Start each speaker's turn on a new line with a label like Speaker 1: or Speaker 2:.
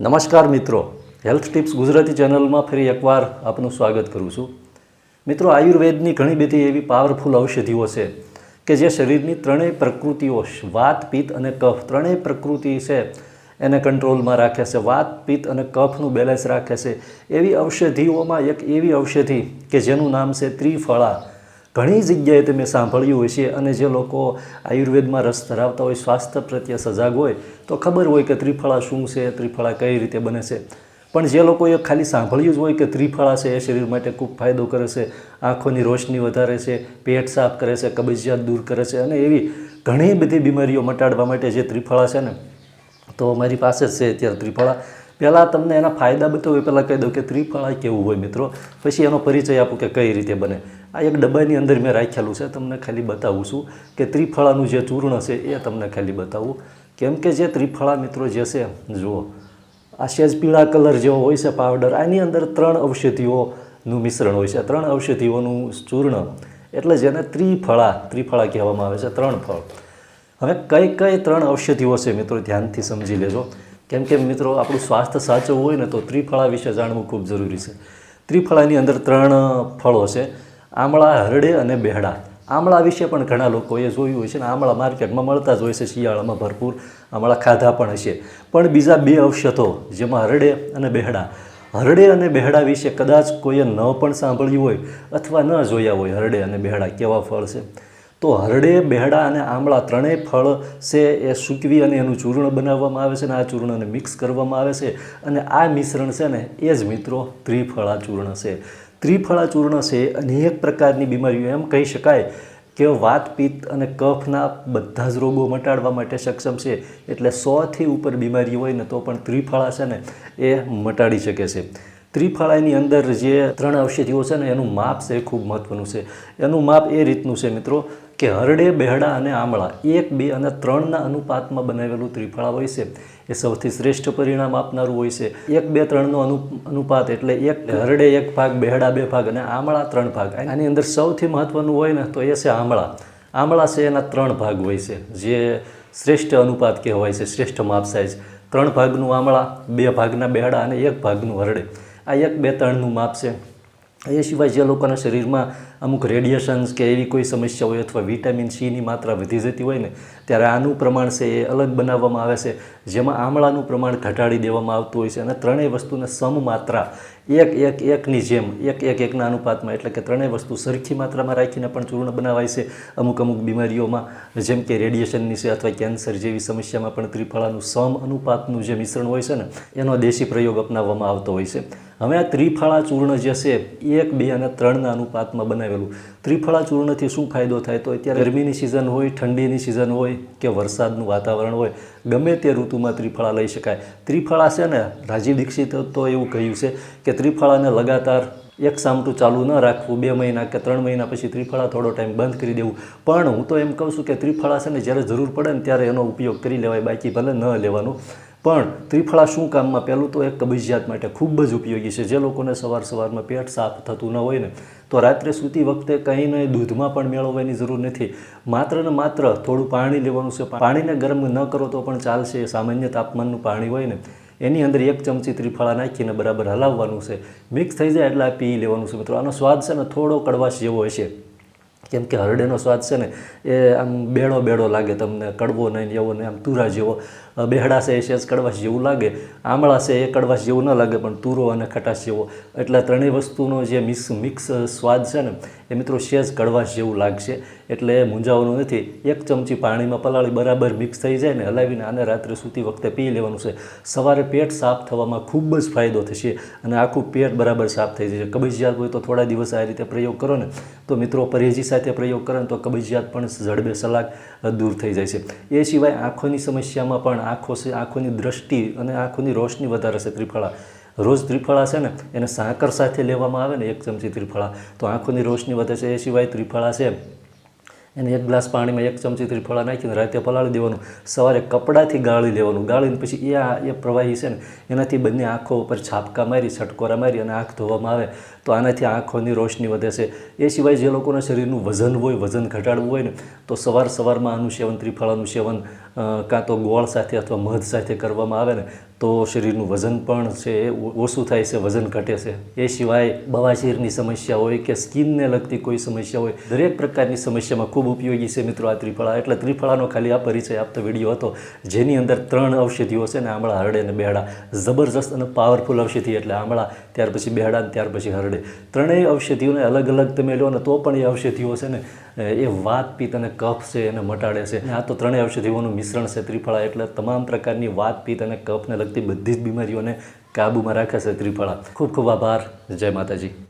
Speaker 1: નમસ્કાર મિત્રો. Health tips Gujarati ચેનલમાં ફરી એકવાર આપનું સ્વાગત કરું છું. મિત્રો, આયુર્વેદની ઘણી બધી એવી પાવરફુલ ઔષધિઓ છે કે જે શરીરની ત્રણેય પ્રકૃતિઓ, વાત, પિત્ત અને કફ, ત્રણેય પ્રકૃતિ છે એને કંટ્રોલમાં રાખે છે. વાત, પિત્ત અને કફનું બેલેન્સ રાખે છે. એવી ઔષધિઓમાં એક એવી ઔષધિ કે જેનું નામ છે ત્રિફળા. ઘણી જગ્યાએ તમે સાંભળ્યું હશે અને જે લોકો આયુર્વેદમાં રસ ધરાવતા હોય, સ્વાસ્થ્ય પ્રત્યે સજાગ હોય, તો ખબર હોય કે ત્રિફળા શું છે, ત્રિફળા કઈ રીતે બને છે. પણ જે લોકોએ ખાલી સાંભળ્યું જ હોય કે ત્રિફળા છે, એ શરીર માટે ખૂબ ફાયદો કરે છે, આંખોની રોશની વધારે છે, પેટ સાફ કરે છે, કબજિયાત દૂર કરે છે અને એવી ઘણી બધી બીમારીઓ મટાડવા માટે જે ત્રિફળા છે ને, તો મારી પાસે જ છે અત્યારે ત્રિફળા. પહેલાં તમને એના ફાયદા બતાવું પહેલાં કહી દઉં કે ત્રિફળા કેવું હોય મિત્રો? પછી એનો પરિચય આપું કે કઈ રીતે બને. આ એક ડબ્બાની અંદર મેં રાખેલું છે, તમને ખાલી બતાવું છું કે ત્રિફળાનું જે ચૂર્ણ છે, એ તમને ખાલી બતાવું. કેમ કે જે ત્રિફળા મિત્રો જે છે, જુઓ, આ સેજ પીળા કલર જેવો હોય છે, પાવડર, આની અંદર ત્રણ ઔષધિઓનું મિશ્રણ હોય છે. ત્રણ ઔષધિઓનું ચૂર્ણ, એટલે જેને ત્રિફળા ત્રિફળા કહેવામાં આવે છે, ત્રણ ફળ. હવે કઈ કઈ ત્રણ ઔષધિઓ છે મિત્રો, ધ્યાનથી સમજી લેજો. કેમ કે મિત્રો, આપણું સ્વાસ્થ્ય સાચવવું હોય ને તો ત્રિફળા વિશે જાણવું ખૂબ જરૂરી છે. ત્રિફળાની અંદર ત્રણ ફળો છે, આમળા, હરડે અને બેહડા. આમળા વિશે પણ ઘણા લોકોએ જોયું હોય છે ને, આમળા માર્કેટમાં મળતા જ હોય છે, શિયાળામાં ભરપૂર આમળા ખાધા પણ હશે. પણ બીજા બે ઔષધો, જેમાં હરડે અને બેહડા. હરડે અને બેહડા વિશે કદાચ કોઈએ ન પણ સાંભળ્યું હોય અથવા ન જોયા હોય, હરડે અને બેહડા કેવા ફળ છે? તો હરડે, બેહડા અને આમળા ત્રણેય ફળ છે એ સૂકવી અને એનું ચૂર્ણ બનાવવામાં આવે છે અને આ ચૂર્ણને મિક્સ કરવામાં આવે છે અને આ મિશ્રણ છે ને એ જ મિત્રો ત્રિફળા ચૂર્ણ છે. ત્રિફળા ચૂર્ણ છે અનેક પ્રકારની બીમારીઓ, એમ કહી શકાય કે વાત, પિત્ત અને કફના બધા જ રોગો મટાડવા માટે સક્ષમ છે. એટલે સોથી ઉપર બીમારી હોય ને તો પણ ત્રિફળા છે ને એ મટાડી શકે છે. ત્રિફળાની અંદર જે ત્રણ ઔષધિઓ છે ને એનું માપ છે એ ખૂબ મહત્ત્વનું છે. એનું માપ એ રીતનું છે મિત્રો કે હરડે, બેહડા અને આમળા એક, બે અને ત્રણના અનુપાતમાં બનાવેલું ત્રિફળા હોય છે. એ સૌથી શ્રેષ્ઠ પરિણામ આપનારું હોય છે. એક, બે, ત્રણનો અનુ, અનુપાત એટલે એક હરડે, એક ભાગ, બેહડા, બે ભાગ અને આમળા ત્રણ ભાગ. આની અંદર સૌથી મહત્ત્વનું હોય ને તો એ છે આમળા. આમળા છે એના ત્રણ ભાગ હોય છે. જે શ્રેષ્ઠ અનુપાત કહેવાય છે, શ્રેષ્ઠ માપ સાઇઝ ત્રણ ભાગનું આમળા, બે ભાગના બેહડા અને એક ભાગનું હરડે. આ એક, બે, ત્રણનું માપ છે. એ સિવાય જે લોકોના શરીરમાં અમુક રેડિયેશન્સ કે એવી કોઈ સમસ્યા હોય અથવા વિટામિન સીની માત્રા વધી જતી હોય ને, ત્યારે આનું પ્રમાણ છે એ અલગ બનાવવામાં આવે છે. જેમાં આમળાનું પ્રમાણ ઘટાડી દેવામાં આવતું હોય છે અને ત્રણેય વસ્તુને સમ માત્રા એક એક, એકની જેમ, એક એક, એકના અનુપાતમાં, એટલે કે ત્રણેય વસ્તુ સરખી માત્રામાં રાખીને પણ ચૂર્ણ બનાવાય છે. અમુક અમુક બીમારીઓમાં, જેમ કે રેડિયેશનની છે અથવા કેન્સર જેવી સમસ્યામાં પણ ત્રિફળાનું સમ અનુપાતનું જે મિશ્રણ હોય છે ને, એનો દેશી પ્રયોગ અપનાવવામાં આવતો હોય છે. હવે આ ત્રિફળા ચૂર્ણ જે છે, એક, બે અને ત્રણના અનુપાતમાં બનાવેલું. ત્રિફળા ચૂર્ણથી શું ફાયદો થાય? તો અત્યારે ગરમીની સિઝન હોય, ઠંડીની સિઝન હોય કે વરસાદનું વાતાવરણ હોય, ગમે તે ઋતુમાં ત્રિફળા લઈ શકાય. ત્રિફળા છે ને, રાજીવ દીક્ષિત તો એવું કહ્યું છે કે ત્રિફળાને લગાતાર એક સામટું ચાલુ ન રાખવું, બે મહિના કે ત્રણ મહિના પછી ત્રિફળા થોડો ટાઈમ બંધ કરી દેવું. પણ હું તો એમ કહું છું કે ત્રિફળા છે ને, જ્યારે જરૂર પડે ને ત્યારે એનો ઉપયોગ કરી લેવાય, બાકી ભલે ન લેવાનું. પણ ત્રિફળા શું કામમાં? પહેલું તો એક કબજિયાત માટે ખૂબ જ ઉપયોગી છે. જે લોકોને સવાર સવારમાં પેટ સાફ થતું ન હોય ને, તો રાત્રે સૂતી વખતે કંઈને દૂધમાં પણ મેળવવાની જરૂર નથી. માત્ર ને માત્ર થોડું પાણી લેવાનું છે. પાણીને ગરમ ન કરો તો પણ ચાલશે. સામાન્ય તાપમાનનું પાણી હોય ને, એની અંદર એક ચમચી ત્રિફળા નાખીને બરાબર હલાવવાનું છે. મિક્સ થઈ જાય એટલે પી લેવાનું છે. મિત્રો, આનો સ્વાદ છે ને થોડો કડવાશ જેવો હશે. કેમ કે હરડેનો સ્વાદ છે ને, એ આમ બેડો બેડો લાગે તમને, કડવો નહીં એવો નહીં, આમ તુરા જેવો. બેહડા છે એ સેજ કડવાશ જેવું લાગે આમળા છે એ કડવાશ જેવું ન લાગે, પણ તુરો અને ખટાશ જેવો. એટલે ત્રણેય વસ્તુનો જે મિક્સ મિક્સ સ્વાદ છે ને, એ મિત્રો સેજ કડવાશ જેવું લાગશે. એટલે મૂંઝાવાનું નથી. એક ચમચી પાણીમાં પલાળી બરાબર મિક્સ થઈ જાય ને, હલાવીને આને રાત્રે સૂતી વખતે પી લેવાનું છે. સવારે પેટ સાફ થવામાં ખૂબ જ ફાયદો થશે અને આખું પેટ બરાબર સાફ થઈ જશે. કબજિયાત હોય તો થોડા દિવસ આ રીતે પ્રયોગ કરો ને, તો મિત્રો પરેજી સાથે પ્રયોગ કરો ને, તો કબજિયાત પણ જડબે સલાક દૂર થઈ જાય છે. એ સિવાય આંખોની સમસ્યામાં પણ આંખો છે, આંખોની દ્રષ્ટિ અને આંખોની રોશની વધારે છે ત્રિફળા. રોજ ત્રિફળા છે ને, એને સાકર સાથે લેવામાં આવે ને એક ચમચી ત્રિફળા. તો આંખોની રોશની વધે છે, એ સિવાય ત્રિફળા છે. એને એક ગ્લાસ પાણીમાં એક ચમચી ત્રિફળા નાખીને રાતે પલાળી દેવાનું. સવારે કપડાથી ગાળી લેવાનું ગાળીને પછી એ આ એ પ્રવાહી છે ને, એનાથી બંને આંખો ઉપર છાપકા મારી, છટકોરા મારી અને આંખ ધોવામાં આવે. તો આનાથી આંખોની રોશની વધે છે. એ સિવાય જે લોકોના શરીરનું વજન હોય, વજન ઘટાડવું હોય ને, તો સવાર સવારમાં આનું સેવન ત્રિફળાનું સેવન કાં તો ગોળ સાથે અથવા મધ સાથે કરવામાં આવે ને તો શરીરનું વજન પણ છે એ ઓછું થાય છે, વજન ઘટે છે. એ સિવાય બવાશીરની સમસ્યા હોય કે સ્કિનને લગતી કોઈ સમસ્યા હોય, દરેક પ્રકારની સમસ્યામાં ખૂબ ઉપયોગી છે મિત્રો આ ત્રિફળા. એટલે ત્રિફળાનો ખાલી આ પરિચય આપતો વીડિયો હતો, જેની અંદર ત્રણ ઔષધિઓ છે ને, આમળા, હરડે અને બેહડા. જબરજસ્ત અને પાવરફુલ ઔષધિ એટલે આમળા, ત્યાર પછી બેહડા અને ત્યાર પછી હરડે. ત્રણેય ઔષધિઓને અલગ અલગ તમે લો ને, તો પણ એ ઔષધિઓ છે ને એ વાત પિત્ત અને કફ છે એને મટાડે છે. આ તો ત્રણેય ઔષધિઓનું મિશ્રણ છે ત્રિફળા. એટલે તમામ પ્રકારની વાત પિત્ત અને કફને લગતી બધી જ બીમારીઓને કાબૂમાં રાખે છે ત્રિફળા. ખૂબ ખૂબ આભાર. જય માતાજી.